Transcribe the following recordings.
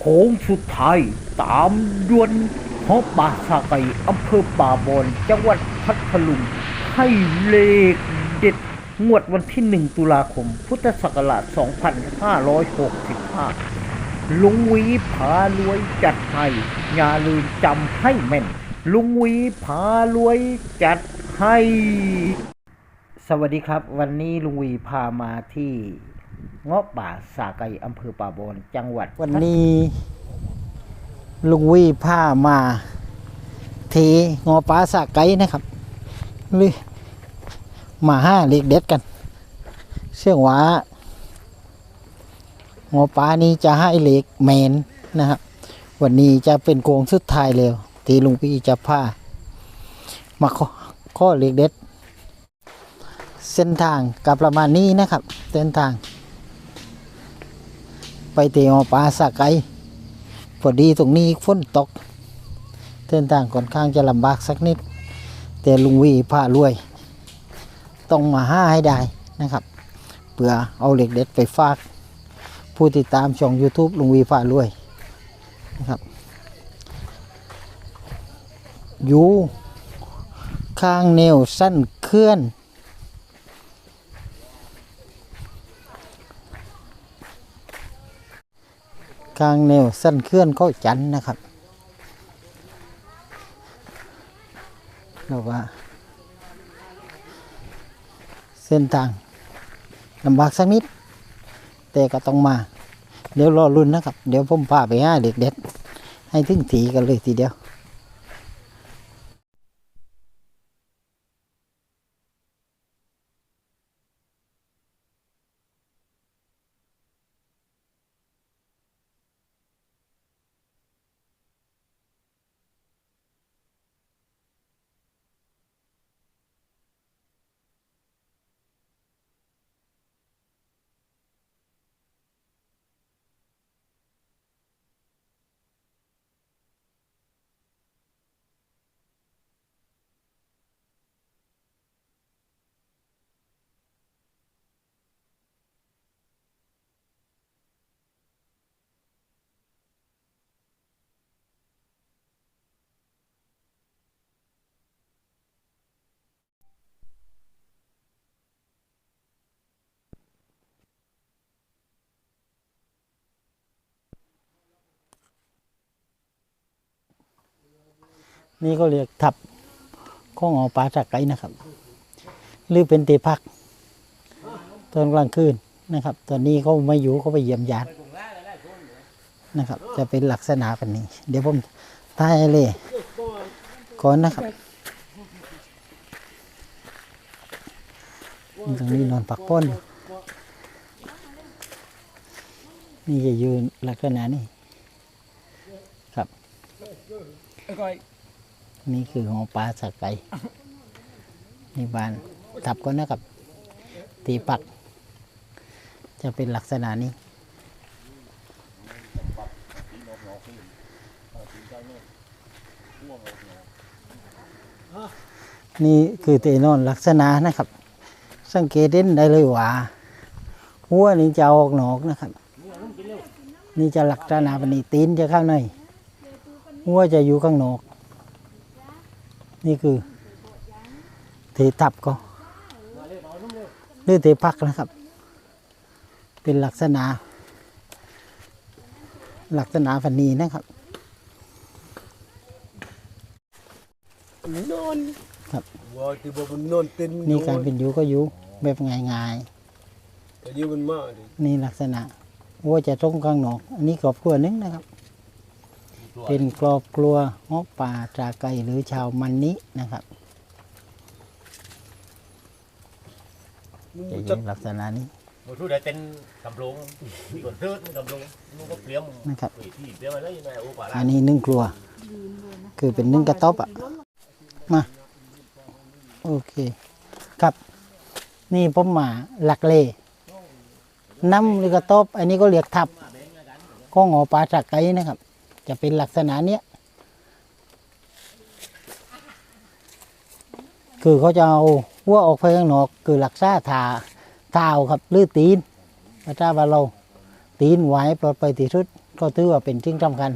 โค้งสุดท้ายตามดวนฮอบป่าสาไก่อำเภอป่าบอนจังหวัดพัทลุงให้เลขเด็ดงวดวันที่ 1 ตุลาคม พุทธศักราช 2565 ลุงวีผารวยจัดให้อย่าลืมจำให้แม่น ลุงวีผารวยจัดให้ สวัสดีครับ วันนี้ลุงวีพามาที่ เงาะป่าสาไก่อำเภอป่าบอนจังหวัด วันนี้ ลุงวี่ผ้ามาเทงอปลาสะไก่นะครับหรือมาห้าเล็กเด็ดกันเชื่อว่างอปลานี้จะให้เล็กแมนนะครับวันนี้จะเป็นโกงสุดท้ายแล้วที่ลุงพี่จะผ้ามาข้อข้อเล็กเด็ด เส้นทางกับประมาณนี้นะครับ เส้นทาง ไปเตะปลาสะไก่พอดีตรงนี้ฝนตกเส้นทางค่อนข้างจะลำบากสักนิด แต่ลุงวีพารวย ต้องมาห้าให้ได้นะครับเพื่อเอาเหล็กเด็ดไปฝาก ผู้ติดตามช่อง YouTube ลุงวีพารวยนะครับอยู่ข้างแนวสั้นเคลื่อน กลางแนวสั้นเคลื่อนเข้าจันนะครับเราว่า เส้นทางลำบากสักนิด แต่ก็ต้องมา เดี๋ยวรอรุ่นนะครับ เดี๋ยวผมพาไปห้าเด็กเด็ดให้ถึงถีกันเลยทีเดียว นี่ก็เรียกทับข้องอปลาจากไก่นะครับ หรือเป็นเตพัก ตอนกลางคืนนะครับ ตอนนี้เขาไม่อยู่เขาไปเยี่ยมญาตินะครับ จะเป็นลักษณะแบบนี้ เดี๋ยวผมถ่ายเลยก่อนนะครับตรงนี้นอนปักป้นนี่จะยืนลักษณะนี้ครับ นี่คือของปลาสักไก่นี่บานทับก็นะครับ ตีปัก จะเป็นลักษณะนี้ นี่คือเตนอนลักษณะนะครับ สังเกตเด่นได้เลยว่าหัวนี่จะออกหนอกนะครับ นี่จะลักษณะแบบนี้ตีนจะเข้าในหัวจะอยู่ข้างนอก นี่คือเททับก็หรือเทพักนะครับ เป็นลักษณะ ลักษณะฟันนีนะครับนอนครับว่าที่บอกมันนอนเป็นนี่การเป็นอยู่ก็อยู่แบบง่ายแต่เดี๋ยวมันมาดิๆนี่ลักษณะวัวจะตรงกลางหนอก อันนี้ครอบครัวหนึงนะครับ เป็นครอบครัวฮอกป่าตราไก่หรือชาวมันนี้นะครับมึงจะจัเห็กนลักษณะนี้หมดทุกได้เป็นกำลงที่ก่อนเทิดกำลงนูก็เตรียมนะครับปุ๋ยที่เตรียมมาแล้วยังไงโอ้กว่าละอันนี้นึ่งครัว คือเป็นนึ่งกระต๊อบอะมาโอเค ครับ นี่ผมมาหลักเลน้ำหรือกระต๊อบอันนี้ก็เรียกทับก็งอปลาจากไก่นะครับ จะเป็นลักษณะเนี้ยคือเขาจะเอาหัวออกไปข้างนอก คือหลักษาทาเท้าครับหรือตีนพระเจ้าบาเราตีนไว้ปลอดไปที่สุด ก็ถือว่าเป็นสิ่งสำคัญ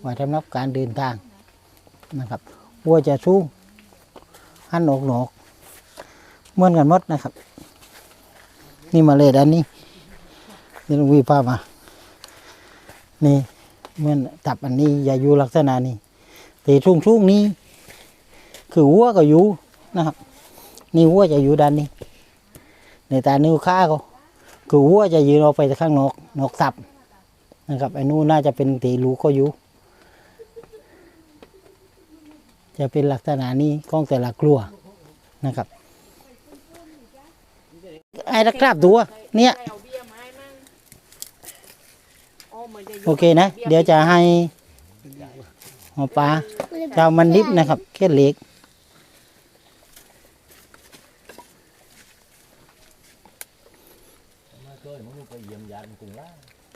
ไว้สำหรับการเดินทางนะครับวัวจะสูงหันออกหนอกเหมือนกันหมดนะครับ นี่มาเลยด้านนี้นี่ลุงวีพามานี่ เหมื่อนตับอันนี้อย่าอยู่ลักษณะนี้ตีทุ่งทุ่งๆนี้ คือวัวก็อยู่นะครับนี่วัวจะอยู่ด้านนี้ ในตานิ้วข้าก็คือวัวจะยืนออกไปข้างนอกนอกสับนะครับไอ้นู่นน่าจะเป็นตีลูกก็อยู่จะเป็นลักษณะนี้ของแต่ละกลัวนะครับไอ้ตะกราบตัวเนี่ย โอเคนะ เดี๋ยวจะให้หมอปลาเจ้ามันนิบนะครับแค่เล็กมาเคยมึงไปเยี่ยมญาติมึงกรุงล่า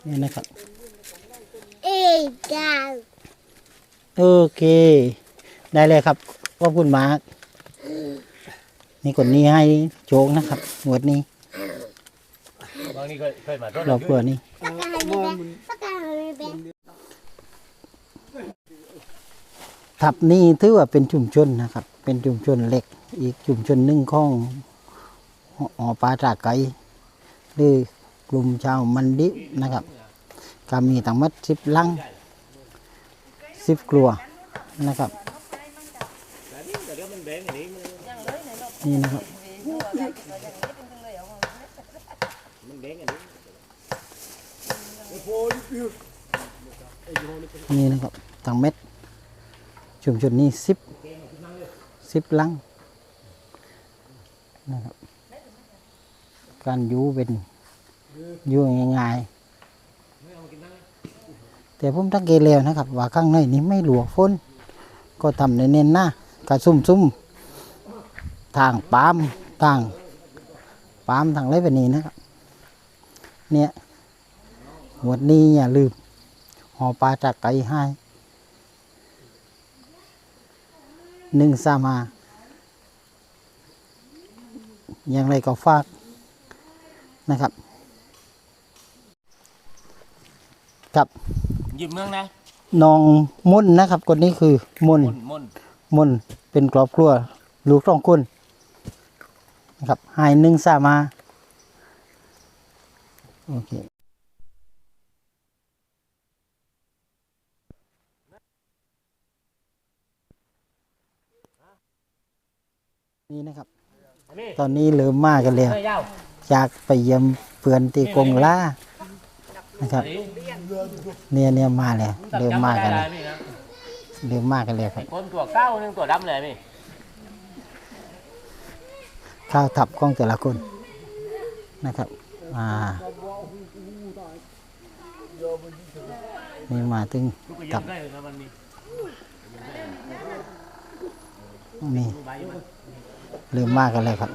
นี่นะครับเอ้ยดาวโอเค ได้เลยครับขอบคุณมากนี่คนนี้ให้โจกนะครับหมวดนี้บางนี่เคยเคยมาต้นรอบครัวนี้ปากกาไม่แบน ทับนี้ถือว่าเป็นชุมชนนะครับ เป็นชุมชนเล็ก อีกชุมชนหนึ่งของหอปลาจากไก่หรือกลุ่มชาวมันดินะครับก็มีทั้งหมดสิบลังสิบกลัวนะครับนี่นะครับนี่น นี่นะครับทั้งเม็ดชุมชนนี้สิบสิบลังนะครับการยูเป็นยู่ง่ายๆแต่ผมตั้งเกตแล้วนะครับ ว่าข้างในนี้ไม่หลวกฝนก็ทำในเน้นหน้ากระซุ่มซุ่มทางปามทางปามทางไรแบบนี้นะครับ เนี่ยหมวดนี้อย่าลืม หอปลาจากไก่ให้หนึ่งสามา อย่างไรก็ฝากนะครับ กับหยิบเมืองนะน้องมุ่นนะครับคนนี้คือมุ่นมนมนมุ่นเป็นครอบครัวลูกสองคนนะครับหายหนึ่งสามา โอเค นี่นะครับนี่ตอนนี้เริ่มมากันแล้วไม่ยาวจากไปเยี่ยมเพื่อนที่กงล่านะครับ เนี่ยเนี่ยมาแล้วเริ่มมากันแล้วเริ่มมากันแล้วครับคนตัวเก้าหนึงตัวดำเลยพี่ข้าวทับของแต่ละคนนะครับอ่านี่มาถึงลูกก็กัยับงได้เลยนะมันมีนี่ใบอยู่มั้ยเริ่มมากันแล้วครับ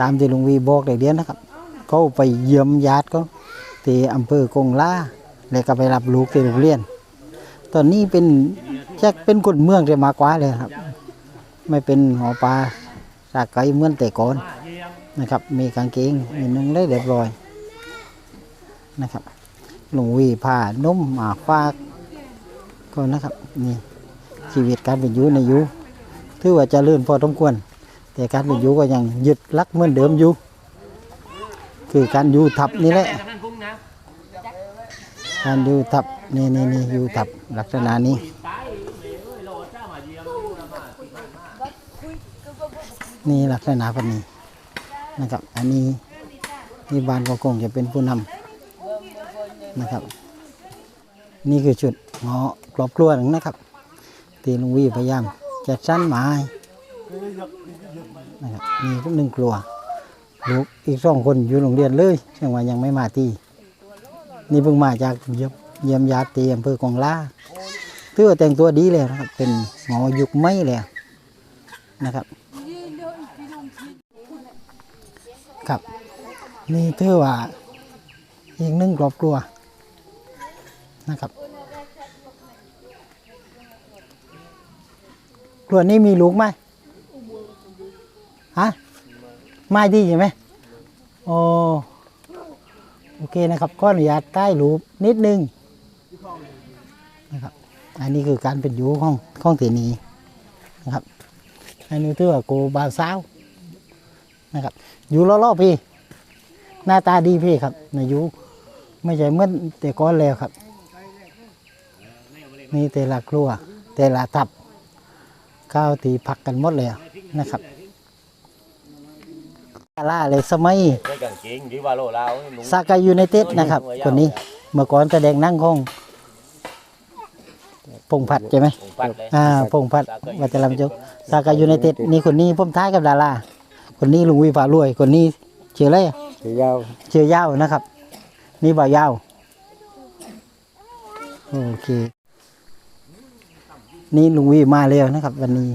ตามที่ลุงวีบอกเด็กเดียวนะครับ เขาไปเยี่ยมญาติเขาที่อำเภอกงล่าแล้วก็ไปรับลูกที่โรงเรียน ตอนนี้เป็นแจะเป็นคนเมืองจะมากว่าเลยครับ ไม่เป็นหอปลาสากไก่เมือนแต่ก่อนนะครับ มีกางเกงมีนุ่งได้เรียบร้อยนะครับหลวงวีผ้านุ่มหมากฟากก็นะครับนี่ชีวิตการเป็นอยู่ในอยุถือว่าจะเลื่อนพอสมควร แต่การเป็นอยู่ก็ยังยึดลักเหมือนเดิมอยู่ คือการอยู่ทับนี่แหละ การอยู่ทับนี่นี่นี่อยู่ทับลักษณะนี้นี่ลักษณะแบบนี้นะครับ อันนี้นี่บ้านก็คงจะเป็นผู้นำนะครับ นี่คือจุดหอครอบครัวหนึ่งนะครับ ที่ลุงวีพยายามจัดสั้นหมาย นะครับมีทุกหนึ่งครัวลูกอีกสองคนอยู่โรงเรียนเลยเช่นว่ายังไม่มาตีนี่เพิ่งมาจากเยี่ยมเยี่ยมญาติที่อำเภอกองล่าถือว่าแต่งตัวดีเลยนะครับ เป็นหมอยุคไม่เลยนะครับ ครับ นี่ถือว่าอีกหนึ่งครอบครัวนะครับครัวนี้มีลูกไหม ฮะไม่ดีใช่ไหมโอโอเคนะครับขออนุญาตใต้รูปนิดนึงนะครับ อันนี้คือการเป็นอยู่ของของเตนีนะครับ อันนี้ถือว่าโกบาวสาวนะครับ อยู่ล่อๆพี่ หน้าตาดีพี่ครับนายุไม่ใช่เมื่อแต่ก้อนแล้วครับ นี่แต่ละครัว แต่ละทับข้าวตีผักกันหมดเลยนะครับ ดาราเลยสมัยได้กางเกงดีว่าโลลาวหนูซากายูไนเต็ดนะครับ คนนี้เมื่อก่อนแสดงนั่งของพงษ์พัดใช่ไหมผมปัดเลยอ่าพงษ์พัดวัชรำจุซากายูไนเต็ดนี่คนนี้ผมท้ายกับดาราคนนี้ลุงวิภารวย คนนี้เชื่ออะไรอะถือยาวเชื่อยาวนะครับ นี่บ่าวยาวโอเค นี่ลุงวิมาแล้วนะครับ วันนี้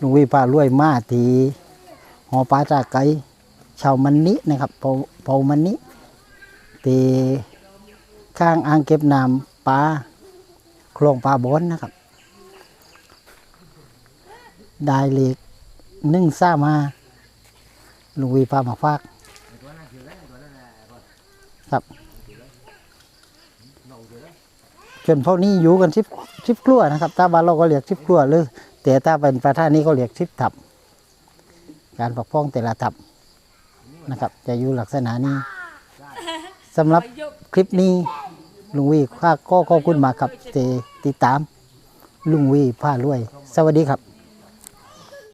ลุงวิพารวยมาที่หอปลาจากไก่ ชาวมันนินะครับเผาเผามันนิที่ข้างอ่างเก็บน้ำปลาโคลงปลาบอนนะครับ ได้เล็กนึ่งซ่ามาลุงวีพามาฝากครับจนพวกนี้อยู่กันชิบชิบกลัวนะครับถ้าบ้านเราก็เรียกชิบกลัวหรือแต่ถ้าเป็นประเทศนี้ก็เรียกชิบทับ การปกป้องแต่ละทับ นะครับ จะอยู่ลักษณะนี้สำหรับคลิปนี้ลุงวีข้าก็ขอบคุณมากครับที่ติดตามลุงวีผ้ารวย สวัสดีครับ